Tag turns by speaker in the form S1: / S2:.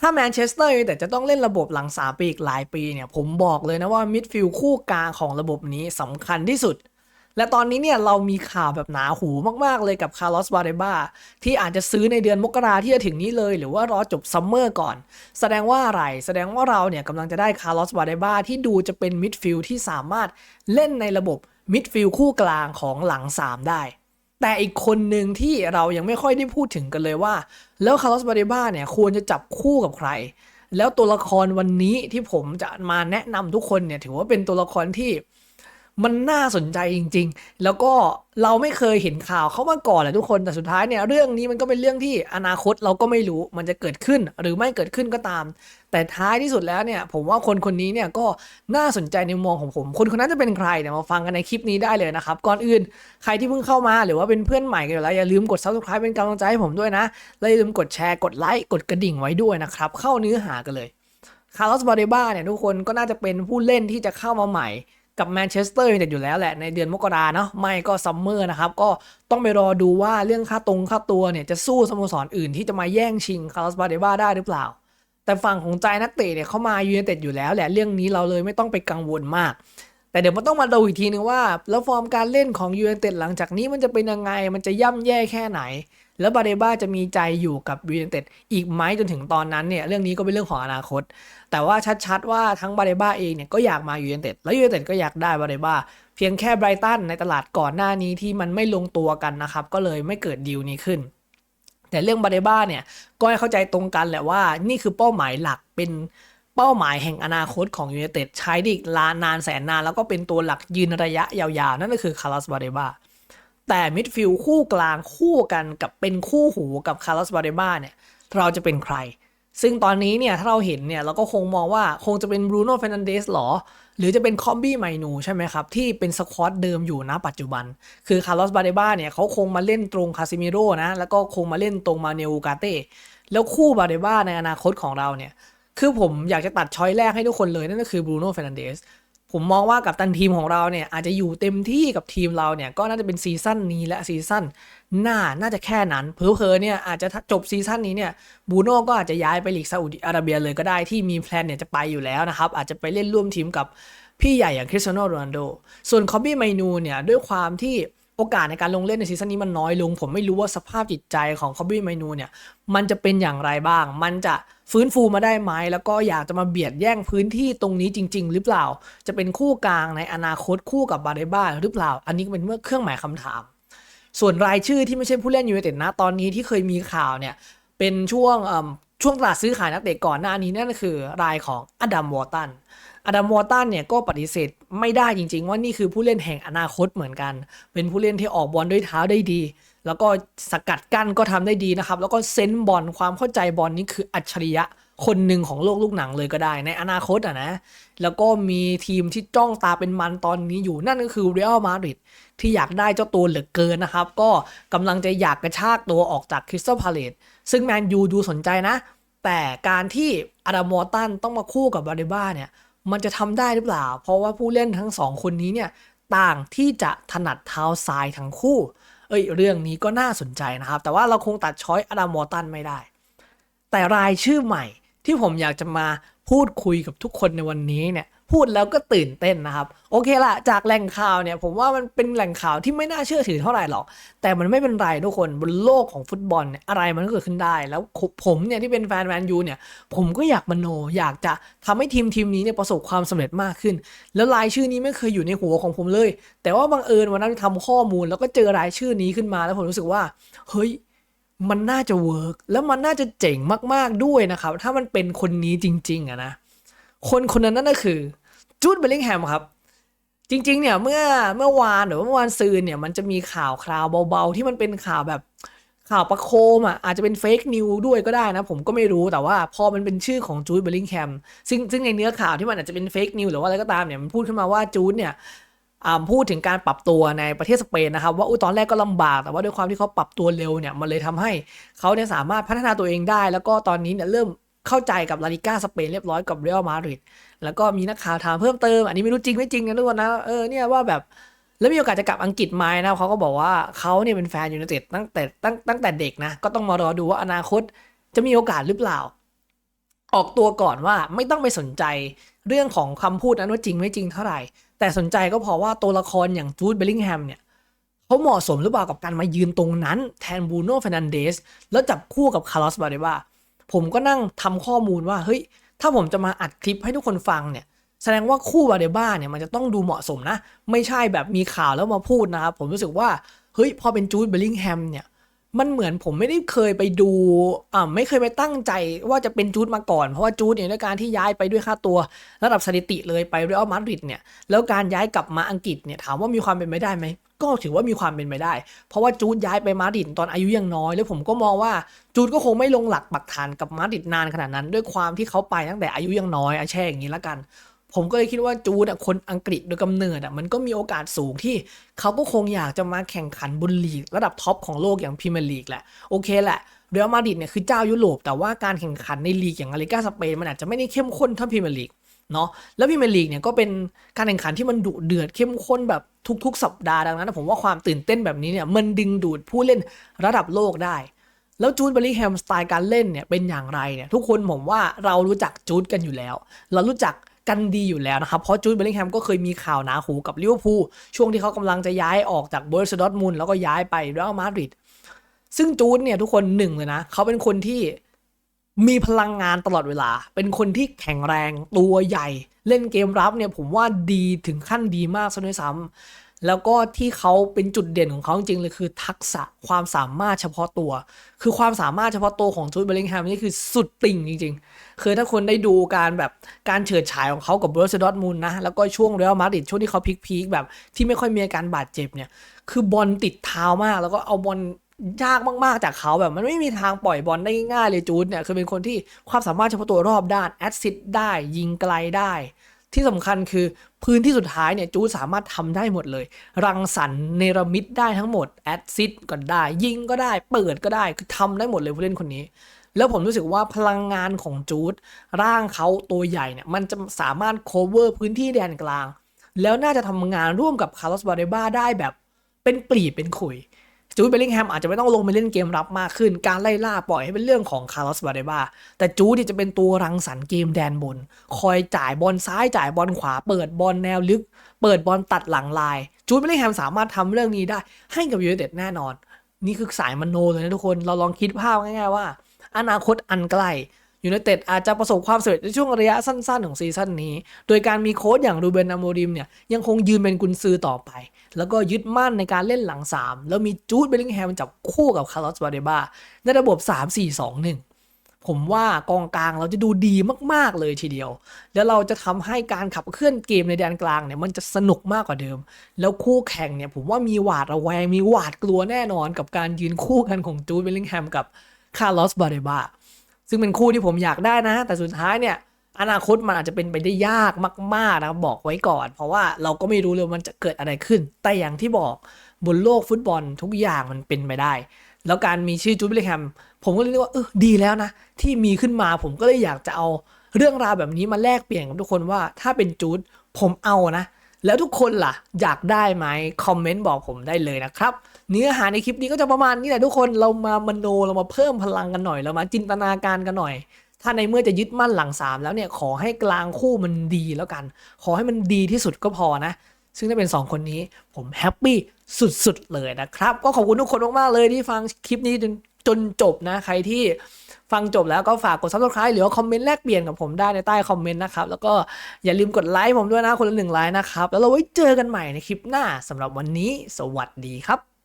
S1: ถ้าแมนเชสเตอร์ยูไนเต็ดจะต้องเล่นระบบหลัง3ปีอีกหลายปีเนี่ยผมบอกเลยนะว่ามิดฟิลด์คู่กลางของระบบนี้สำคัญที่สุด และตอนนี้เนี่ยเรามีข่าวแบบหนาหูมากๆเลยกับคาร์ลอสบาเรบาที่อาจจะซื้อในเดือนมกราที่จะถึงนี้เลย หรือว่ารอจบซัมเมอร์ก่อน แสดงว่าอะไร แสดงว่าเราเนี่ยกำลังจะได้คาร์ลอสบาเรบาที่ดูจะเป็นมิดฟิลด์ที่สามารถเล่นในระบบมิดฟิลด์คู่กลางของหลัง 3 ได้ แต่อีกคนหนึ่งที่เรายังไม่ค่อยได้พูดถึงกันเลยว่า แล้วคาร์ลอสบาเรบาเนี่ยควรจะจับคู่กับใคร แล้วตัวละครวันนี้ที่ผมจะมาแนะนำทุกคนเนี่ยถือว่าเป็นตัวละครที่ มันน่าสนใจจริง ๆ แล้วก็เราไม่เคยเห็นข่าวเขามาก่อนแหละทุกคน แต่สุดท้ายเนี่ยเรื่องนี้มันก็เป็นเรื่องที่อนาคตเราก็ไม่รู้มันจะเกิดขึ้นหรือไม่เกิดขึ้นก็ตาม แต่ท้ายที่สุดแล้วเนี่ยผมว่าคนคนนี้เนี่ยก็น่าสนใจในมุมมองของผม คนคนนั้นจะเป็นใครเนี่ยมาฟังกันในคลิปนี้ได้เลยนะครับ ก่อนอื่นใครที่เพิ่งเข้ามาหรือว่าเป็นเพื่อนใหม่กันอยู่แล้วอย่าลืมกด subscribe เป็นกำลังใจให้ผมด้วยนะและอย่าลืมกดแชร์กดไลค์กดกระดิ่งไว้ด้วยนะครับเข้าเนื้อหากันเลยคาร์ลอสบาเดบ้าเนี่ยทุกคนก็น่าจะเป็นผู้เล่นที่จะเข้ามาใหม่ กับแมนเชสเตอร์ยูไนเต็ดอยู่แล้วแหละในเดือนมกราเนาะไม่ก็ซัมเมอร์นะครับ ก็ต้องไปรอดูว่าเรื่องค่าตรงค่าตัวเนี่ยจะสู้สโมสรอื่นที่จะมาแย่งชิงคาร์ลสบาเดบ้าได้หรือเปล่า แต่ฝั่งของใจนักเตะเนี่ยเขามายูไนเต็ดอยู่แล้วแหละเรื่องนี้เราเลยไม่ต้องไปกังวลมาก แต่เดี๋ยวมันต้องมาดูอีกทีนึงว่า แล้วฟอร์มการเล่นของยูไนเต็ดหลังจากนี้มันจะเป็นยังไงมันจะย่ำแย่แค่ไหน แล้วบาเดบ้าจะมีใจอยู่กับยูไนเต็ดอีกไหมจนถึงตอนนั้นเนี่ยเรื่องนี้ก็เป็นเรื่องของอนาคต แต่ว่าชัดๆว่าทั้งบาเดบ้าเองเนี่ยก็อยากมายูไนเต็ดแล้วยูไนเต็ดก็อยากได้บาเดบ้าเพียงแค่ไบรตันในตลาดก่อนหน้านี้ที่มันไม่ลงตัวกันนะครับก็เลยไม่เกิดดีลนี้ขึ้น แต่เรื่องบาเดบ้าเนี่ยก็ให้เข้าใจตรงกันแหละว่านี่คือเป้าหมายหลักเป็นเป้าหมายแห่งอนาคตของยูไนเต็ดใช้ดิกลานานแสนนาน แล้วก็เป็นตัวหลักยืนระยะยาวๆ นั่นก็คือคาร์ลสบาเดบ้า แต่มิดฟิลด์คู่กลางคู่กันกับเป็นคู่หูกับคาร์ลอสบาเดบ้าเนี่ยเราจะเป็นใคร ซึ่งตอนนี้เนี่ยถ้าเราเห็นเนี่ยเราก็คงมองว่าคงจะเป็นบรูโน่เฟรนันเดสหรอ หรือจะเป็นคอมบี้ไมนูใช่ไหมครับ ที่เป็นสควอตเดิมอยู่นะปัจจุบัน คือคาร์ลอสบาเดบ้าเนี่ยเขาคงมาเล่นตรงคาซิมิโร่นะแล้วก็คงมาเล่นตรงมาเนลกาเต้แล้วคู่บาเดบ้าในอนาคตของเราเนี่ยคือผมอยากจะตัดช้อยแรกให้ทุกคนเลยนั่นก็คือบรูโน่เฟรนันเดส ผมมองว่ากับตันทีมของเราเนี่ยอาจจะอยู่เต็มที่กับทีมเราเนี่ยก็น่าจะเป็นซีซั่นนี้และซีซั่นหน้าน่าจะแค่นั้น เพอเพอเนี่ยอาจจะจบซีซั่นนี้เนี่ยบูโน่ก็อาจจะย้ายไปลีกซาอุดิอาระเบียเลยก็ได้ที่มีแพลนเนี่ยจะไปอยู่แล้วนะครับอาจจะไปเล่นร่วมทีมกับพี่ใหญ่อย่างคริสเตียโนโรนัลโด ส่วนคอบบี้ไมนูเนี่ยด้วยความที่โอกาสในการลงเล่นในซีซั่นนี้มันน้อยลง ผมไม่รู้ว่าสภาพจิตใจของคอบบี้ไมนูเนี่ยมันจะเป็นอย่างไรบ้าง มันจะ ฟื้นฟูมาได้ไหมแล้วก็อยากจะมาเบียดแย่งพื้นที่ตรงนี้จริง ๆ หรือเปล่า จะเป็นคู่กลางในอนาคตคู่กับบาเดบ้าหรือเปล่า อันนี้เป็นเมื่อเครื่องหมายคำถาม ส่วนรายชื่อที่ไม่ใช่ผู้เล่นยูไนเต็ดนะตอนนี้ที่เคยมีข่าวเนี่ยเป็นช่วงอืมช่วงตลาดซื้อขายนักเตะก่อนหน้านี้นั่นคือรายของอดัมวอร์ตันอดัมวอร์ตันเนี่ยก็ปฏิเสธไม่ได้จริง ๆ ว่านี่คือผู้เล่นแห่งอนาคตเหมือนกัน เป็นผู้เล่นที่ออกบอลด้วยเท้าได้ดี แล้วก็สกัดกั้นก็ทำได้ดีนะครับ แล้วก็เซนบอลความเข้าใจบอลนี่คืออัจฉริยะคนหนึ่งของโลกลูกหนังเลยก็ได้ในอนาคตอะนะ แล้วก็มีทีมที่จ้องตาเป็นมันตอนนี้อยู่นั่นก็คือเรอัลมาดริดที่อยากได้เจ้าตัวเหลือเกินนะครับ ก็กำลังจะอยากกระชากตัวออกจากคริสตัลพาเลตซึ่งแมนยูดูสนใจนะ แต่การที่อาดามอร์ตันต้องมาคู่กับบาเดบ้าเนี่ย มันจะทำได้หรือเปล่า เพราะว่าผู้เล่นทั้งสองคนนี้เนี่ยต่างที่จะถนัดเท้าซ้ายทั้งคู่ เอ้ยเรื่องนี้ก็น่าสนใจนะครับ แต่ว่าเราคงตัดช้อยอาดามอร์ตันไม่ได้ แต่รายชื่อใหม่ที่ผมอยากจะมาพูดคุยกับทุกคนในวันนี้เนี่ย พูดแล้วก็ตื่นเต้นนะครับ โอเคละจากแหล่งข่าวเนี่ยผมว่ามันเป็นแหล่งข่าวที่ไม่น่าเชื่อถือเท่าไหร่หรอก แต่มันไม่เป็นไรทุกคนบนโลกของฟุตบอลเนี่ยอะไรมันก็เกิดขึ้นได้ แล้วผมเนี่ยที่เป็นแฟนแมนยูเนี่ยผมก็อยากมโนอยากจะทำให้ทีมทีมนี้เนี่ยประสบความสำเร็จมากขึ้น แล้วรายชื่อนี้ไม่เคยอยู่ในหัวของผมเลย แต่ว่าบังเอิญวันนั้นทำข้อมูลแล้วก็เจอรายชื่อนี้ขึ้นมาแล้วผมรู้สึกว่าเฮ้ยมันน่าจะเวิร์กแล้วมันน่าจะเจ๋งมากๆด้วยนะครับ ถ้ามันเป็นคนนี้จริง ๆอะนะ คนคนนั้นนั่นก็คือจูดเบลลิงแฮมครับ จริง ๆ เนี่ยเมื่อเมื่อวานหรือว่าเมื่อวานซืนเนี่ยมันจะมีข่าวคราวเบาๆ ที่มันเป็นข่าวแบบข่าวประโคมอะอาจจะเป็นเฟกนิวด้วยก็ได้นะ ผมก็ไม่รู้แต่ว่าพอมันเป็นชื่อของจูดเบลลิงแฮมซึ่งซึ่งในเนื้อข่าวที่มันอาจจะเป็นเฟกนิวหรือว่าอะไรก็ตามเนี่ยมันพูดขึ้นมาว่าจูดเนี่ยพูดถึงการปรับตัวในประเทศสเปนนะครับ ว่าอุยตอนแรกก็ลำบากแต่ว่าด้วยความที่เขาปรับตัวเร็วเนี่ยมันเลยทำให้เขาเนี่ยสามารถพัฒนาตัวเองได้ แล้วก็ตอนนี้เนี่ยเริ่ม เข้าใจกับลาลิก้าสเปนเรียบร้อยกับเรอัลมาดริดแล้วก็มีนักข่าวถามเพิ่มเติม อันนี้ไม่รู้จริงไม่จริงนะทุกคนนะเออเนี่ยว่าแบบแล้วมีโอกาสจะกลับอังกฤษไหมนะเขาก็บอกว่าเขาเนี่ยเป็นแฟนยูไนเต็ดตั้งแต่ตั้งตั้งแต่เด็กนะ ก็ต้องมารอดูว่าอนาคตจะมีโอกาสหรือเปล่า ออกตัวก่อนว่าไม่ต้องไปสนใจเรื่องของคำพูดนั้นว่าจริงไม่จริงเท่าไหร่ แต่สนใจก็เพราะว่าตัวละครอย่างจูดเบลลิงแฮมเนี่ยเขาเหมาะสมหรือเปล่ากับการมายืนตรงนั้น แทนบูโน่เฟรนันเดสแล้วจับคู่กับคาร์ลอสบาเดบา ผมก็นั่งทำข้อมูลว่าเฮ้ยถ้าผมจะมาอัดคลิปให้ทุกคนฟังเนี่ยแสดงว่าคู่บาเดบ้าเนี่ยมันจะต้องดูเหมาะสมนะ ไม่ใช่แบบมีข่าวแล้วมาพูดนะครับ ผมรู้สึกว่าเฮ้ยพอเป็นจูดเบลลิงแฮมเนี่ยมันเหมือนผมไม่ได้เคยไปดูอ่าไม่เคยไปตั้งใจว่าจะเป็นจูดมาก่อน เพราะว่าจูดเนี่ยด้วยการที่ย้ายไปด้วยค่าตัว ระดับสถิติเลยไปเรอัลมาดริดเนี่ยแล้วการย้ายกลับมาอังกฤษเนี่ยถามว่ามีความเป็นไปได้ไหม ก็ถือว่ามีความเป็นไปได้ เพราะว่าจูดย้ายไปมาดริดตอนอายุยังน้อย แล้วผมก็มองว่าจูดก็คงไม่ลงหลักปักฐานกับมาดริดนานขนาดนั้น ด้วยความที่เขาไปตั้งแต่อายุยังน้อยอะแช่อย่างนี้ละกัน ผมก็เลยคิดว่าจูดอะคนอังกฤษโดยกำเนิดอะมันก็มีโอกาสสูงที่เขาก็คงอยากจะมาแข่งขันบนลีกระดับท็อปของโลกอย่างพรีเมียร์ลีกแหละโอเคแหละเรอัลมาดริดเนี่ยคือเจ้ายุโรปแต่ว่าการแข่งขันในลีกอย่างอาลิกาสเปนมันอาจจะไม่ได้เข้มข้นเท่าพรีเมียร์ลีก เนาะแล้วพรีเมียร์ลีกเนี่ยก็เป็นการแข่งขันที่มันดุเดือดเข้มข้นแบบทุกๆ สัปดาห์ดังนั้น ผมว่าความตื่นเต้นแบบนี้เนี่ยมันดึงดูดผู้เล่นระดับโลกได้ แล้วจูดเบลลิงแฮมสไตล์การเล่นเนี่ยเป็นอย่างไรเนี่ยทุกคนผมว่าเรารู้จักจูดกันอยู่แล้ว เรารู้จักกันดีอยู่แล้วนะครับ เพราะจูดเบลลิงแฮมก็เคยมีข่าวหนาหูกับลิเวอร์พูลช่วงที่เขากำลังจะย้ายออกจากเบอร์ซดอร์ทมุนแล้วก็ย้ายไปเรอัลมาดริดซึ่งจูดเนี่ยทุกคนหนึ่งเลยนะ เขาเป็นคนที่ มีพลังงานตลอดเวลา เป็นคนที่แข็งแรงตัวใหญ่ เล่นเกมรับเนี่ยผมว่าดีถึงขั้นดีมากซะด้วยซ้ำแล้วก็ที่เขาเป็นจุดเด่นของเขาจริงๆเลยคือทักษะความสามารถเฉพาะตัว คือความสามารถเฉพาะตัวของจูดเบลลิงแฮมนี่คือสุดติ่งจริง ๆ คือถ้าคนได้ดูการแบบการเฉิดฉายของเขากับเบอร์ซดอร์มุนนะ แล้วก็ช่วงเรอัลมาดริดช่วงที่เขาพีคๆแบบที่ไม่ค่อยมีอาการบาดเจ็บเนี่ยคือบอลติดเท้ามากแล้วก็เอาบอล ยากมาก ๆ จากเขาแบบมันไม่มีทางปล่อยบอลได้ง่ายเลยจูดเนี่ยคือเป็นคนที่ความสามารถเฉพาะตัวรอบด้านแอดซิดได้ยิงไกลได้ ที่สำคัญคือพื้นที่สุดท้ายเนี่ยจูดสามารถทำได้หมดเลย รังสรรค์เนรมิตได้ทั้งหมดแอดซิดก็ได้ ยิงก็ได้ เปิดก็ได้คือทำได้หมดเลยผู้เล่นคนนี้ แล้วผมรู้สึกว่าพลังงานของจูดร่างเขาตัวใหญ่เนี่ยมันจะสามารถ cover พื้นที่แดนกลาง แล้วน่าจะทำงานร่วมกับคาร์ลสบาเดบ้าได้แบบเป็นปลีเป็นขุย จูดเบลลิงแฮมอาจจะไม่ต้องลงไปเล่นเกมรับมากขึ้น การไล่ล่าปล่อยให้เป็นเรื่องของคาร์ลอสบาเดบาแต่จูดเนี่จะเป็นตัวรังสรรค์เกมแดนบน คอยจ่ายบอลซ้ายจ่ายบอลขวา เปิดบอลแนวลึก เปิดบอลตัดหลังลาย จูดเบลลิงแฮมสามารถทำเรื่องนี้ได้ให้กับยูไนเต็ดแน่นอน นี่คือสายมโนเลยนะทุกคนเราลองคิดภาพง่ายๆว่า อนาคตอันใกล้ ยูไนเต็ดอาจจะประสบความสำเร็จในช่วงระยะสั้นๆ ของซีซั่นนี้ โดยการมีโค้ชอย่างรูเบนอโมริมเนี่ยยังคงยืนเป็นกุนซือต่อไป แล้วก็ยึดมั่นในการเล่นหลัง 3 แล้วมีจูดเบลลิงแฮมจับคู่กับคาร์ลอสบาเดบาในระบบ 3-4-2-1 ผมว่ากองกลางเราจะดูดีมากๆเลยทีเดียว แล้วเราจะทำให้การขับเคลื่อนเกมในแดนกลางเนี่ยมันจะสนุกมากกว่าเดิม แล้วคู่แข่งเนี่ยผมว่ามีหวาดระแวงมีหวาดกลัวแน่นอนกับการยืนคู่กันของจูดเบลลิงแฮมกับคาร์ลอสบาเดบา ซึ่งเป็นคู่ที่ผมอยากได้นะ แต่สุดท้ายเนี่ยอนาคตมันอาจจะเป็นไปได้ยากมากๆนะครับบอกไว้ก่อน เพราะว่าเราก็ไม่รู้เลยมันจะเกิดอะไรขึ้น แต่อย่างที่บอกบนโลกฟุตบอลทุกอย่างมันเป็นไปได้ แล้วการมีชื่อจูดเบลลิงแฮมผมก็เลยเรียกว่าเออดีแล้วนะ ที่มีขึ้นมาผมก็เลยอยากจะเอาเรื่องราวแบบนี้มาแลกเปลี่ยนกับทุกคนว่า ถ้าเป็นจูดผมเอานะ แล้วทุกคนล่ะ อยากได้ไหมคอมเมนต์บอกผมได้เลยนะครับ เนื้อหาในคลิปนี้ก็จะประมาณนี้แหละทุกคนเรามามโนเรามาเพิ่มพลังกันหน่อยเรามาจินตนาการกันหน่อย ถ้าในเมื่อจะยึดมั่นหลังสามแล้วเนี่ยขอให้กลางคู่มันดีแล้วกัน ขอให้มันดีที่สุดก็พอนะ ซึ่งถ้าเป็น 2 คนนี้ผมแฮปปี้สุดๆเลยนะครับ ก็ขอบคุณทุกคนมากๆเลยที่ฟังคลิปนี้จนจนจบนะใครที่ ฟังจบแล้วก็ฝากกด subscribe หรือว่าคอมเมนต์แลกเปลี่ยนกับผมได้ในใต้คอมเมนต์นะครับ แล้วก็อย่าลืมกดไลค์ผมด้วยนะคนละหนึ่งไลค์นะครับ แล้วเราไว้เจอกันใหม่ในคลิปหน้าสำหรับวันนี้ สวัสดีครับ